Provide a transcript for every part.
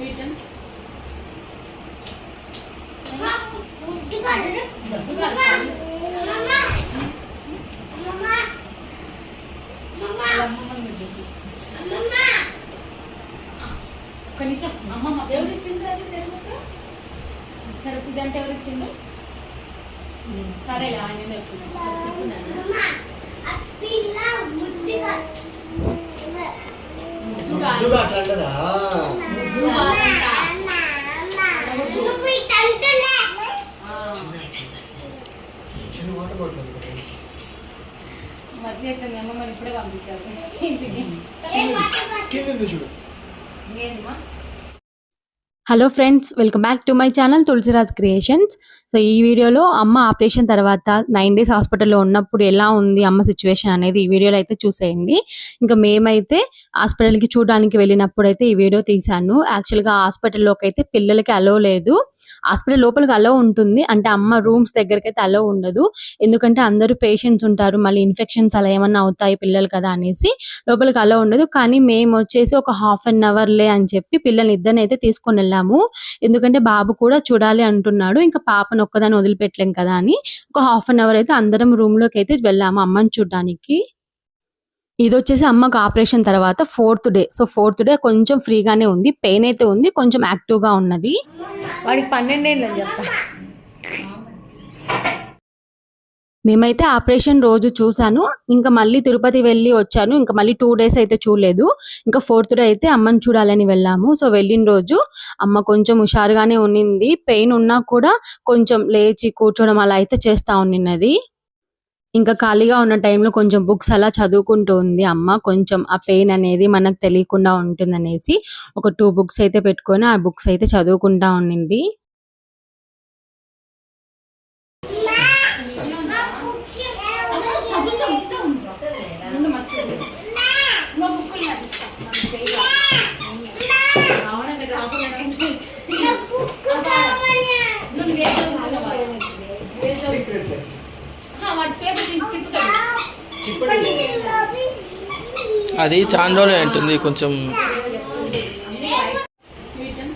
వీటన్ ఒక్క నిమిషం. అమ్మమ్మ ఎవరు ఇచ్చిండ్రు అది సెలవుకు సరే ఇదంటే ఎవరు ఇచ్చిండ్రు సరేలే ఆయన చెప్తున్నాను మధ్య ఇప్పుడే పంపించారు ఇంటికి కింద ఉంది చూడు ఇంకేంది మా hello friends welcome back to my channel Tulasiraj creations so ఈ వీడియోలో అమ్మ ఆపరేషన్ తర్వాత నైన్ డేస్ హాస్పిటల్లో ఉన్నప్పుడు ఎలా ఉంది అమ్మ సిచ్యువేషన్ అనేది ఈ వీడియోలో అయితే చూసేయండి. ఇంకా మేమైతే హాస్పిటల్కి చూడడానికి వెళ్ళినప్పుడు అయితే ఈ వీడియో తీశాను. యాక్చువల్గా హాస్పిటల్లోకి అయితే పిల్లలకి అలో లేదు. హాస్పిటల్ లోపలికి అలో ఉంటుంది. అంటే అమ్మ రూమ్స్ దగ్గరికి అయితే అలో ఉండదు. ఎందుకంటే అందరూ పేషెంట్స్ ఉంటారు. మళ్ళీ ఇన్ఫెక్షన్స్ అలా ఏమన్నా అవుతాయి పిల్లలు కదా అనేసి లోపలికి అలో ఉండదు. కానీ మేము వచ్చేసి ఒక హాఫ్ అన్ అవర్లే అని చెప్పి పిల్లల్ని ఇద్దరిని అయితే తీసుకొని వెళ్ళాము. ఎందుకంటే బాబు కూడా చూడాలి అంటున్నాడు. ఇంకా పాపను ఒక్కదాన్ని వదిలిపెట్టలేం కదా అని. ఒక హాఫ్ అన్ అవర్ అయితే అందరం రూమ్లోకి అయితే వెళ్ళాము అమ్మని చూడడానికి. ఇది వచ్చేసి అమ్మకు ఆపరేషన్ తర్వాత fourth day so fourth day కొంచెం ఫ్రీగానే ఉంది. పెయిన్ అయితే ఉంది కొంచెం యాక్టివ్గా ఉన్నది. వాడికి పన్నెండేళ్ళు అని చెప్తా. మేమైతే ఆపరేషన్ రోజు చూసాను ఇంకా మళ్ళీ తిరుపతి వెళ్ళి వచ్చాను. ఇంకా మళ్ళీ టూ డేస్ అయితే చూడలేదు. ఇంకా ఫోర్త్ డే అయితే అమ్మని చూడాలని వెళ్ళాము. సో వెళ్ళిన రోజు అమ్మ కొంచెం హుషారుగానే ఉన్నింది. పెయిన్ ఉన్నా కూడా కొంచెం లేచి కూర్చోవడం అలా అయితే చేస్తా ఉన్నిన్నది ఇంకా ఖాళీగా ఉన్న టైంలో కొంచెం బుక్స్ అలా చదువుకుంటూ ఉంది అమ్మ. కొంచెం ఆ పెయిన్ అనేది మనకు తెలియకుండా ఉంటుందనేసి ఒక టూ బుక్స్ అయితే పెట్టుకొని ఆ బుక్స్ అయితే చదువుకుంటా ఉన్నింది తగ్గుతా ఇస్తా ఉండు. ఉండు మస్తు ఇంకో బుక్కులు నాకు ఇస్తా. నాకు చెయ్యిరా. రావడం లేదు, రాకుండా ఉంది. నువ్వు వేరే చదువుతున్నావా? వేరే చదువు- సీక్రెట్ ఆ, వాడి పేపర్ తీసి తిప్పుతాడు. అది చాలా రోజులు ఉంటుంది కొంచెం. వీటన్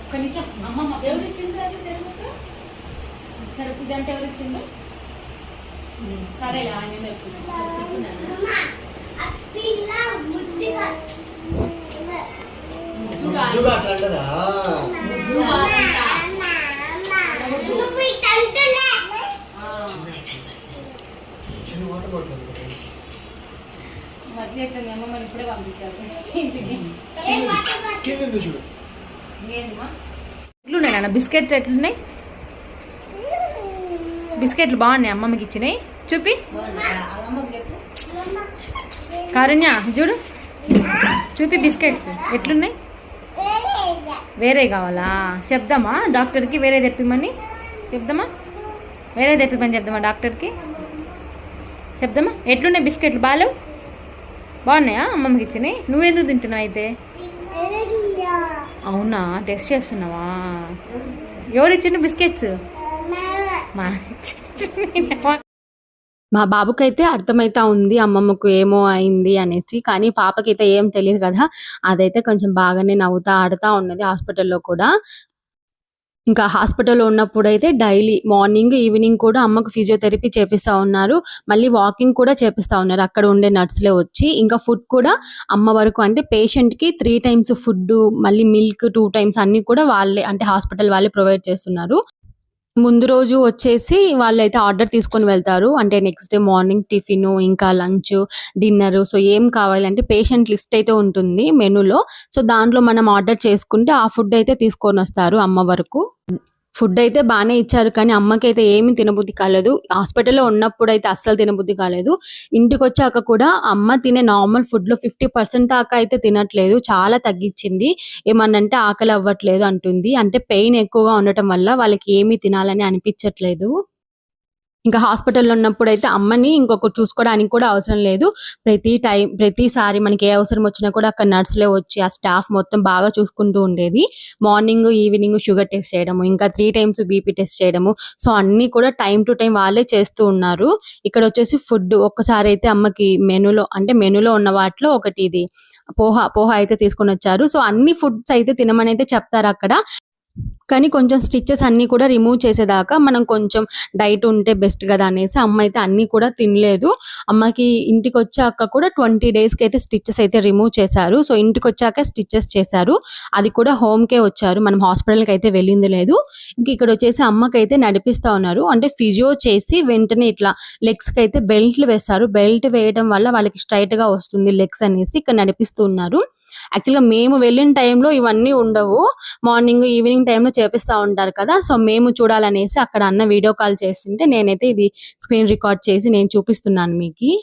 ఒక్క నిమిషం. అమ్మమ్మ. ఎవరు ఇచ్చిండ్రు అది సరుకు సరుకు అంటే ఎవరు ఇచ్చిండ్రు సరేలే ఆయన ముద్దుగా అట్లా అంటారా. చిన్న మధ్య ఎక్కడ ఇప్పుడే పంపించారు. ఇంటికి ఎట్లున్నాయి నాన్న బిస్కెట్స్ ఎట్లున్నాయి? బిస్కెట్లు బాగున్నాయి అమ్మమ్మకి ఇచ్చినాయి చూపి. కారుణ్య చూడు. చూపి బిస్కెట్స్. ఎట్లున్నాయి? వేరే కావాలా? చెప్దామా? డాక్టర్కి వేరే తెప్పిమని? చెప్దామా? వేరే తెప్పిమని చెప్దామా డాక్టర్కి? చెప్దామా? ఎట్లున్నాయి బిస్కెట్లు బాగాలేవు బాగున్నాయా అమ్మమ్మకి ఇచ్చినాయి నువ్వెందుకు తింటున్నావు అయితే? అవునా? టెస్ట్ చేస్తున్నావా? ఎవరు ఇచ్చిన బిస్కెట్స్? మా బాబుకైతే అర్థమైతా ఉంది అమ్మమ్మకు ఏమో అయింది అనేసి కానీ పాపకైతే ఏం తెలియదు కదా. అదైతే కొంచెం బాగానే నవ్వుతా ఆడుతా ఉన్నది హాస్పిటల్లో కూడా. ఇంకా హాస్పిటల్లో ఉన్నప్పుడు అయితే డైలీ మార్నింగ్ ఈవినింగ్ కూడా అమ్మకు ఫిజియోథెరపీ చేపిస్తా ఉన్నారు. మళ్ళీ వాకింగ్ కూడా చేపిస్తా ఉన్నారు. అక్కడ ఉండే నర్సులే వచ్చి ఇంకా ఫుడ్ కూడా అమ్మ వరకు అంటే పేషెంట్కి త్రీ టైమ్స్ ఫుడ్ మళ్ళీ మిల్క్ టూ టైమ్స్ అన్ని కూడా వాళ్ళే అంటే హాస్పిటల్ వాళ్ళే ప్రొవైడ్ చేస్తున్నారు. ముందు రోజు వచ్చేసి వాళ్ళైతే ఆర్డర్ తీసుకొని వెళ్తారు. అంటే నెక్స్ట్ డే మార్నింగ్ టిఫిన్ ఇంకా లంచ్ డిన్నర్. సో ఏం కావాలంటే పేషెంట్ లిస్ట్ అయితే ఉంటుంది మెనూలో. సో దాంట్లో మనం ఆర్డర్ చేసుకుంటే ఆ ఫుడ్ అయితే తీసుకొని వస్తారు అమ్మ వరకు. ఫుడ్ అయితే బాగానే ఇచ్చారు కానీ అమ్మకైతే ఏమీ తినబుద్ధి కాలేదు. హాస్పిటల్లో ఉన్నప్పుడు అయితే అస్సలు తినబుద్ధి కాలేదు. ఇంటికి వచ్చాక కూడా అమ్మ తినే నార్మల్ ఫుడ్లో ఫిఫ్టీ పర్సెంట్ దాకా అయితే తినట్లేదు. చాలా తగ్గించింది ఏమన్నంటే ఆకలి అవ్వట్లేదు అంటుంది. అంటే పెయిన్ ఎక్కువగా ఉండటం వల్ల వాళ్ళకి ఏమీ తినాలని అనిపించట్లేదు ఇంకా హాస్పిటల్లో ఉన్నప్పుడు అయితే అమ్మని ఇంకొకరు చూసుకోవడానికి కూడా అవసరం లేదు. ప్రతి టైం ప్రతిసారి మనకి ఏ అవసరం వచ్చినా కూడా అక్కడ నర్సులే వచ్చి ఆ స్టాఫ్ మొత్తం బాగా చూసుకుంటూ ఉండేది. మార్నింగ్ ఈవినింగ్ షుగర్ టెస్ట్ చేయడము ఇంకా త్రీ టైమ్స్ బీపీ టెస్ట్ చేయడము. సో అన్ని కూడా టైం టు టైం వాళ్ళే చేస్తూ ఉన్నారు. ఇక్కడ వచ్చేసి ఫుడ్ ఒక్కసారి అయితే అమ్మకి మెనూలో అంటే మెనూలో ఉన్న వాటిలో ఒకటి ఇది. పోహ పోహ అయితే తీసుకొని వచ్చారు. సో అన్ని ఫుడ్స్ అయితే తినమని అయితే చెప్తారు అక్కడ. కానీ కొంచెం స్టిచ్చెస్ అన్ని కూడా రిమూవ్ చేసేదాకా మనం కొంచెం డైట్ ఉంటే బెస్ట్ కదా అనేసి అమ్మ అయితే అన్ని కూడా తినలేదు. అమ్మకి ఇంటికి వచ్చాక కూడా ట్వంటీ డేస్కి అయితే స్టిచ్చెస్ అయితే రిమూవ్ చేశారు. సో ఇంటికి వచ్చాక స్టిచ్చెస్ చేశారు. అది కూడా హోమ్కే వచ్చారు. మనం హాస్పిటల్కి అయితే వెళ్ళింది లేదు. ఇంక ఇక్కడ వచ్చేసి అమ్మకి అయితే నడిపిస్తా ఉన్నారు. అంటే ఫిజియో చేసి వెంటనే ఇట్లా లెగ్స్కి అయితే బెల్ట్లు వేస్తారు బెల్ట్ వేయడం వల్ల వాళ్ళకి స్ట్రైట్గా వస్తుంది లెగ్స్ అనేసి ఇక్కడ నడిపిస్తూ ఉన్నారు. యాక్చువల్గా మేము వెళ్ళిన టైంలో ఇవన్నీ ఉండవు. మార్నింగ్ ఈవినింగ్ టైంలో చేపిస్తూ ఉంటారు కదా. సో మేము చూడాలనేసి అక్కడ అన్న వీడియో కాల్ చేస్తుంటే నేనైతే ఇది స్క్రీన్ రికార్డ్ చేసి నేను చూపిస్తున్నాను మీకు.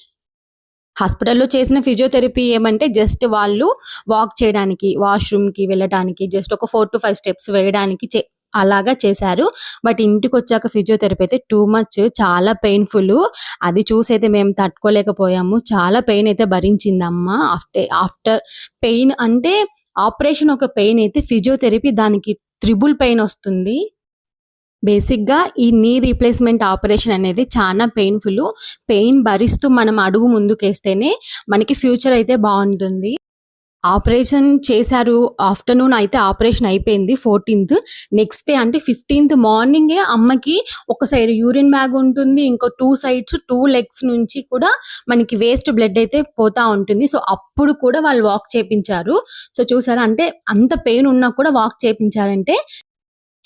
హాస్పిటల్లో చేసిన ఫిజియోథెరపీ ఏమంటే జస్ట్ వాళ్ళు వాక్ చేయడానికి వాష్రూమ్కి వెళ్ళడానికి జస్ట్ ఒక ఫోర్ టు ఫైవ్ స్టెప్స్ వేయడానికి చే- అలాగా చేశారు. బట్ ఇంటికి వచ్చాక ఫిజియోథెరపీ అయితే టూ మచ్ చాలా పెయిన్ఫుల్. అది చూసి అయితే మేము తట్టుకోలేకపోయాము. చాలా పెయిన్ అయితే భరించింది అమ్మ ఆఫ్టర్ ఆఫ్టర్ పెయిన్ అంటే ఆపరేషన్ ఒక పెయిన్ అయితే ఫిజియోథెరపీ దానికి త్రిబుల్ పెయిన్ వస్తుంది. బేసిక్గా ఈ నీ రీప్లేస్మెంట్ ఆపరేషన్ అనేది చాలా పెయిన్ఫుల్. పెయిన్ భరిస్తూ మనం అడుగు ముందుకేస్తేనే మనకి ఫ్యూచర్ అయితే బాగుంటుంది. ఆపరేషన్ చేశారు. ఆఫ్టర్నూన్ అయితే ఆపరేషన్ అయిపోయింది ఫోర్టీన్త్. నెక్స్ట్ డే అంటే ఫిఫ్టీన్త్ మార్నింగే అమ్మకి ఒక సైడ్ యూరిన్ బ్యాగ్ ఉంటుంది ఇంకో టూ సైడ్స్ టూ లెగ్స్ నుంచి కూడా మనకి వేస్ట్ బ్లడ్ అయితే పోతా ఉంటుంది. సో అప్పుడు కూడా వాళ్ళు వాక్ చేపించారు. సో చూసారా అంటే అంత పెయిన్ ఉన్నా కూడా వాక్ చేపించారంటే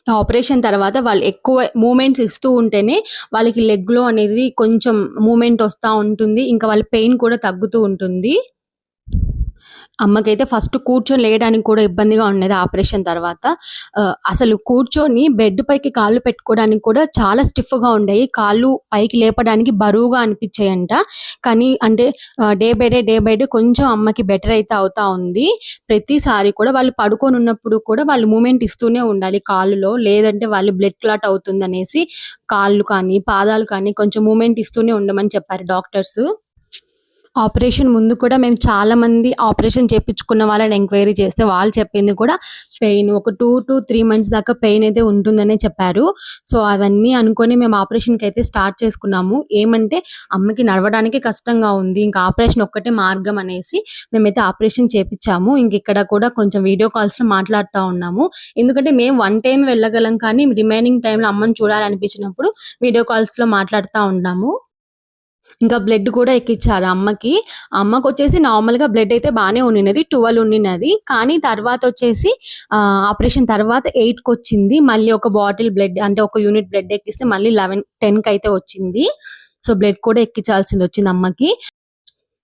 ఆపరేషన్ తర్వాత వాళ్ళు ఎక్కువ మూమెంట్స్ ఇస్తూ ఉంటేనే వాళ్ళకి లెగ్లో అనేది కొంచెం మూమెంట్ వస్తూ ఉంటుంది. ఇంకా వాళ్ళ పెయిన్ కూడా తగ్గుతూ ఉంటుంది. అమ్మకైతే ఫస్ట్ కూర్చొని లేయడానికి కూడా ఇబ్బందిగా ఉండేది ఆపరేషన్ తర్వాత. అసలు కూర్చొని బెడ్ పైకి కాళ్ళు పెట్టుకోవడానికి కూడా చాలా స్టిఫ్గా ఉండేవి. కాళ్ళు పైకి లేపడానికి బరువుగా అనిపించాయంట. కానీ అంటే day by day day by day కొంచెం అమ్మకి బెటర్ అయితే అవుతా ఉంది. ప్రతిసారి కూడా వాళ్ళు పడుకొని ఉన్నప్పుడు కూడా వాళ్ళు మూమెంట్ ఇస్తూనే ఉండాలి కాళ్ళులో. లేదంటే వాళ్ళు బ్లడ్ క్లాట్ అవుతుంది అనేసి కాళ్ళు కానీ పాదాలు కానీ కొంచెం మూమెంట్ ఇస్తూనే ఉండమని చెప్పారు డాక్టర్స్. ఆపరేషన్ ముందు కూడా మేము చాలా మంది ఆపరేషన్ చేపించుకున్న వాళ్ళని ఎంక్వైరీ చేస్తే వాళ్ళు చెప్పింది కూడా పెయిన్. ఒక టూ టు త్రీ మంత్స్ దాకా పెయిన్ అయితే ఉంటుందనే చెప్పారు. సో అవన్నీ అనుకొని మేము ఆపరేషన్కి అయితే స్టార్ట్ చేసుకున్నాము. ఏమంటే అమ్మకి నడవడానికి కష్టంగా ఉంది. ఇంకా ఆపరేషన్ ఒక్కటే మార్గం అనేసి మేమైతే ఆపరేషన్ చేపించాము. ఇంక ఇక్కడ కూడా కొంచెం వీడియో కాల్స్లో మాట్లాడుతూ ఉన్నాము. ఎందుకంటే మేము వన్ టైం వెళ్ళగలం కానీ రిమైనింగ్ టైంలో అమ్మని చూడాలనిపించినప్పుడు వీడియో కాల్స్లో మాట్లాడుతూ ఉన్నాము. ఇంకా బ్లడ్ కూడా ఎక్కిచ్చారు అమ్మకి. అమ్మకు వచ్చేసి నార్మల్గా బ్లడ్ అయితే బాగానే ఉండినది ట్వెల్వ్ ఉండినది కానీ తర్వాత వచ్చేసి ఆపరేషన్ తర్వాత ఎయిట్కి వచ్చింది. మళ్ళీ ఒక బాటిల్ బ్లడ్ అంటే ఒక యూనిట్ బ్లడ్ ఎక్కిస్తే మళ్ళీ లెవెన్ టెన్కి అయితే వచ్చింది. సో బ్లడ్ కూడా ఎక్కించాల్సింది వచ్చింది అమ్మకి.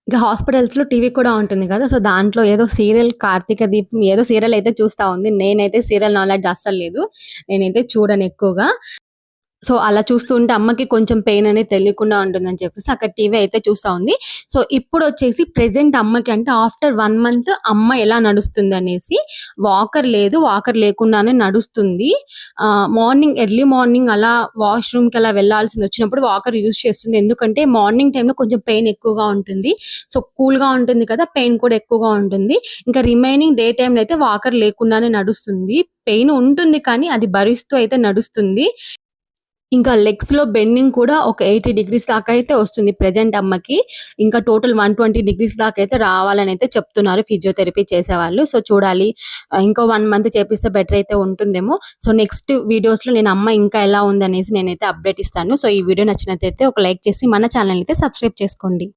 ఇంకా హాస్పిటల్స్లో టీవీ కూడా ఉంటుంది కదా సో దాంట్లో ఏదో సీరియల్ కార్తీక దీపం ఏదో సీరియల్ అయితే చూస్తా ఉంది. నేనైతే సీరియల్ నాలెడ్జ్ అస్సలు లేదు. నేనైతే చూడను ఎక్కువగా. సో అలా చూస్తూ ఉంటే అమ్మకి కొంచెం పెయిన్ అనేది తెలియకుండా ఉంటుందని చెప్పేసి అక్కడ టీవీ అయితే చూస్తా ఉంది. సో ఇప్పుడు వచ్చేసి ప్రెసెంట్ అమ్మకి అంటే ఆఫ్టర్ వన్ మంత్ అమ్మ ఎలా నడుస్తుంది అనేసి వాకర్ లేదు వాకర్ లేకుండానే నడుస్తుంది. మార్నింగ్ ఎర్లీ మార్నింగ్ అలా వాష్రూమ్కి అలా వెళ్ళాల్సింది వచ్చినప్పుడు వాకర్ యూజ్ చేస్తుంది. ఎందుకంటే మార్నింగ్ టైంలో కొంచెం పెయిన్ ఎక్కువగా ఉంటుంది. సో కూల్గా ఉంటుంది కదా పెయిన్ కూడా ఎక్కువగా ఉంటుంది. ఇంకా రిమైనింగ్ డే టైంలో అయితే వాకర్ లేకుండానే నడుస్తుంది. పెయిన్ ఉంటుంది కానీ అది భరిస్తూ అయితే నడుస్తుంది. ఇంకా లెగ్స్లో బెండింగ్ కూడా ఒక ఎయిటీ డిగ్రీస్ దాకా అయితే వస్తుంది ప్రజెంట్ అమ్మకి. ఇంకా టోటల్ వన్ ట్వంటీ డిగ్రీస్ దాకా అయితే రావాలని అయితే చెప్తున్నారు ఫిజియోథెరపీ చేసేవాళ్ళు. సో చూడాలి. ఇంకో వన్ మంత్ చేపిస్తే బెటర్ అయితే ఉంటుందేమో. సో నెక్స్ట్ వీడియోస్లో నేను అమ్మ ఇంకా ఎలా ఉంది అనేసి నేనైతే అప్డేట్ ఇస్తాను. సో ఈ వీడియో నచ్చినట్లయితే ఒక లైక్ చేసి మన ఛానల్ అయితే సబ్స్క్రైబ్ చేసుకోండి.